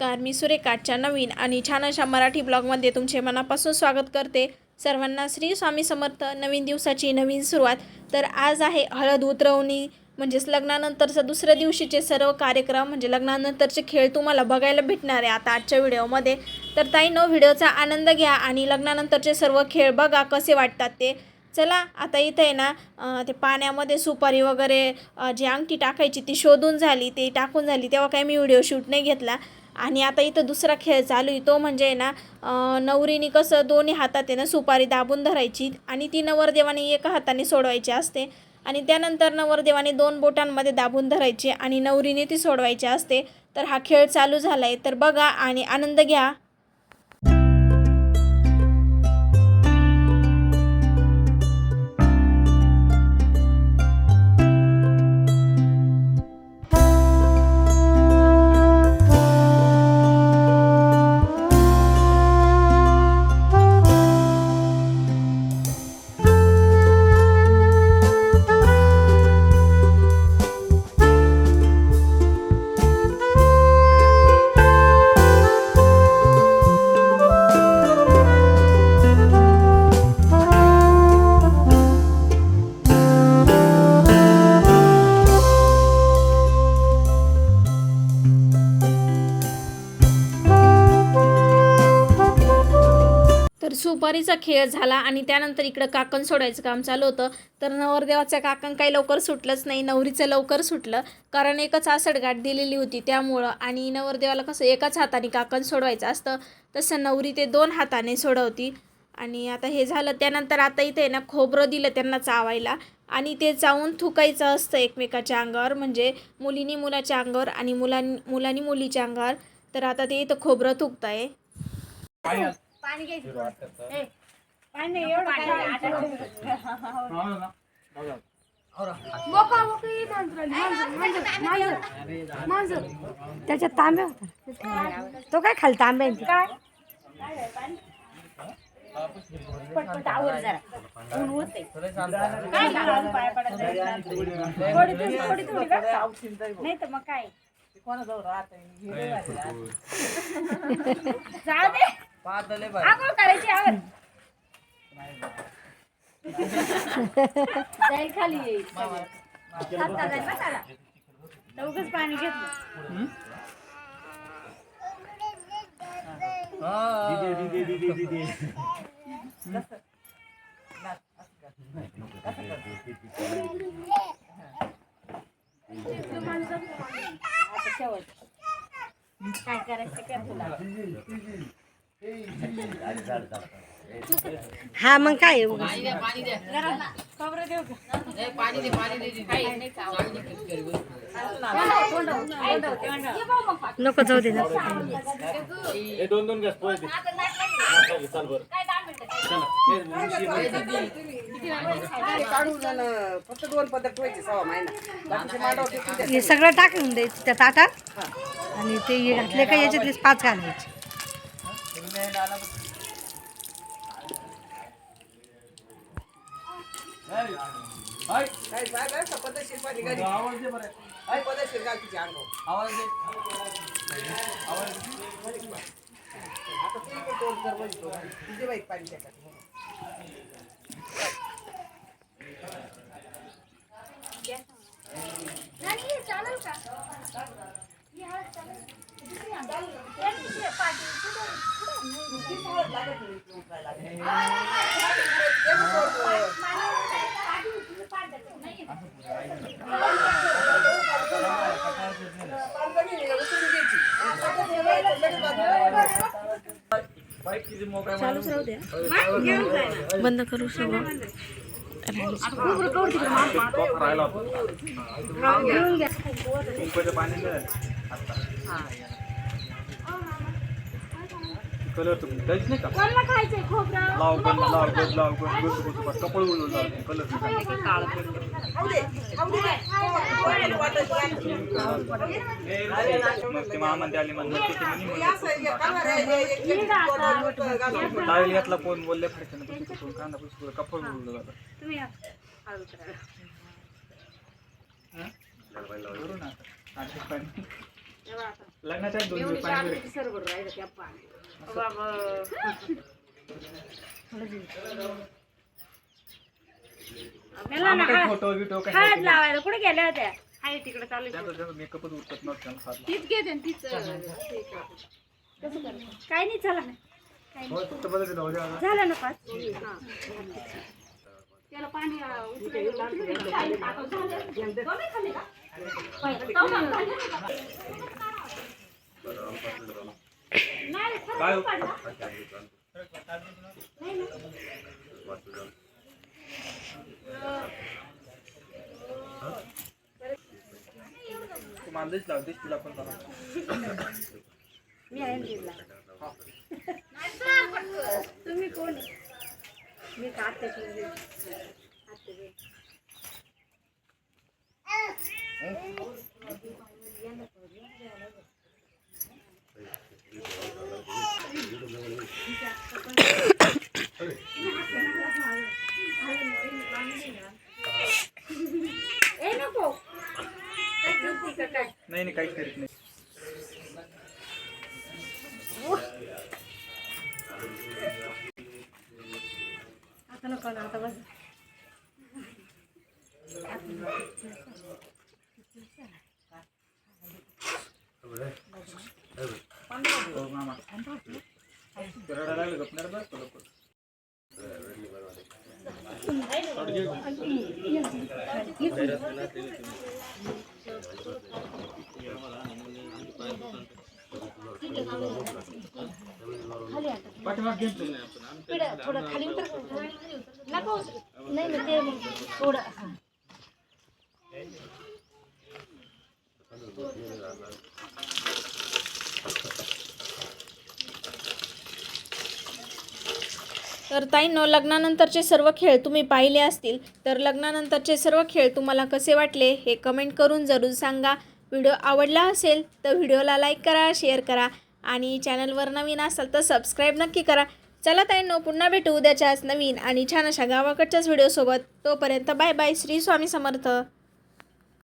नमस्कार मी सुरेखाच्या नवीन आणि छान अशा मराठी ब्लॉगमध्ये तुमचे मनापासून स्वागत करते. सर्वांना श्री स्वामी समर्थ नवीन दिवसाची नवीन सुरुवात. तर आज आहे हळद उतरवणी म्हणजेच लग्नानंतरचं दुसऱ्या दिवशीचे सर्व कार्यक्रम म्हणजे लग्नानंतरचे खेळ तुम्हाला बघायला भेटणार आहे आता आजच्या व्हिडिओमध्ये. तर ताईनं व्हिडिओचा आनंद घ्या आणि लग्नानंतरचे सर्व खेळ बघा कसे वाटतात ते. चला आता इथं आहे ना ते पाण्यामध्ये सुपारी वगैरे जी अंगठी टाकायची ती शोधून झाली ती टाकून झाली तेव्हा काही मी व्हिडिओ शूट नाही घेतला. आणि आता इथं दुसरा खेळ चालू आहे. तो म्हणजे आहे ना नवरीने कसं दोन्ही हातात आहे ना सुपारी दाबून धरायची आणि ती नवरदेवाने एका हाताने सोडवायची असते आणि त्यानंतर नवरदेवाने दोन बोटांमध्ये दाबून धरायची आणि नवरीने ती सोडवायची असते. तर हा खेळ चालू झाला आहे तर बघा आणि आनंद घ्या. सुपारीचा खेळ झाला आणि त्यानंतर इकडं काकण सोडायचं काम चालू होतं. तर नवरदेवाचं काकण काही लवकर सुटलंच नाही. नवरीचं लवकर सुटलं. कारण एकच आसडगाठ दिलेली होती त्यामुळं आणि नवरदेवाला कसं एकाच हाताने काकण सोडवायचं असतं. तसं नवरी ते दोन हाताने सोडवती. आणि आता हे झालं. त्यानंतर आता इथे ना खोबरं दिलं त्यांना चावायला. आणि ते चावून थुकायचं असतं एकमेकाच्या अंगावर. म्हणजे मुलीनी मुलाच्या अंगावर आणि मुलां मुलांनी मुलीच्या अंगावर. तर आता ते इथं खोबरं थुकत आहे पाणी घ्यायचं. थोडं. ए, पाणी नाही, एवढं पाणी आटलं. मोका मोकी मांजर आली, मांजर, मांजर, मांजर, मांजर. त्याच्यात तांबे होता. तो काय खाली तांबे आहे? काय? पटपट आवर जरा. ऊन होते काय झालं, अजून पाया पडत नाही. थोडी थोडी थोडी थोडी बरं का? नाही तर मग काय? जाऊ दे. आंघोळ करायची जाईल खाली येईल हात टाकायचा बसायला. उगाच पाणी घेतलं काय करायचं कर तुला हा मग काय. नको जाऊ दे ना. हे दोन गॅस. हे सगळं टाकून द्यायचं त्या ताटात आणि ते घातले का याच्यातले पाच घालायचे. हाय, काय पाणी घाली? आवाज दे बरं. आहे पद्धतशीर आवाज आवाज दे. आता तू इकडे तोंड कर बघितलं. तुझे बाई पाणी त्याच्यात. नाही, हे चालेल का? हे हळद चालेल. दुसरी आण. एक दुसरी पाटी. कुठं- कुठं? पाटी होती, हे पाट द्यायचं. नाही. पाणी कमी उचलून घ्यायची. लगेच लगेच बाजूला. बाईक किती मोकळ्या चालूच राहू द्या. बंद करू सगळं मारून राहिला होता. कुंकवाचं पाणी नाही आता. कलर तर काहीच नाही का कोणाला खायचंय खोबरं? लाव गण लाव गण लाव गण गोष्ट गोष्ट बस कपड उडून लाव कलर खाऊ दे. कोणाला वाटायचं? मग ते आले ते म्हणे. लावेल यातला कोण बोलले फडक्यानं पण तिथं कोण कांदा पुसतो कपड उडून जातं तुम्ही या. करू ना आता. नाशिक पाणी. तेव्हा आता. लग्नाच्या दोन दिवस पाणी गेले. आम्ही काही फोटो बिटो हळद लावायला. कुठे गेल्या होत्या? हाय तिकडे चालू मेकअपच उठत नव्हतं तीच घेते आणि तीच काय नाही चला ना. लावून. हो. झालं ना पाच. हा. त्याला पाणी अं. झालं. का? पहिलं खाली का? नाही, खरंच पडला. नाही ना. तू मानदेश लाव देश तुला पण. मी आहे. तुम्ही कोण आहे? मी का आत्याची मुलगी. आत्याची. ए नको काय करते का काय नाही काहीच करीत नाही. आता नको आता बस हो, मामा ते रडायला लागले गपणार बस तो लवकर. पाठीमाग घेऊन चल. थोडं खाली उतर नको नाही ना ते थोडं हां तर ताईंनो लग्नानंतरचे सर्व खेळ तुम्ही पाहिले असतील. तर लग्नानंतरचे सर्व खेळ तुम्हाला कसे वाटले हे कमेंट करून जरूर सांगा. व्हिडिओ आवडला असेल तर व्हिडिओला लाईक करा शेअर करा आणि चॅनलवर नवीन असाल तर सबस्क्राईब नक्की करा. चला ताईंनो पुन्हा भेटू उद्याच्याच नवीन आणि छान अशा गावाकडच्याच व्हिडिओसोबत. तोपर्यंत बाय बाय. श्री स्वामी समर्थ.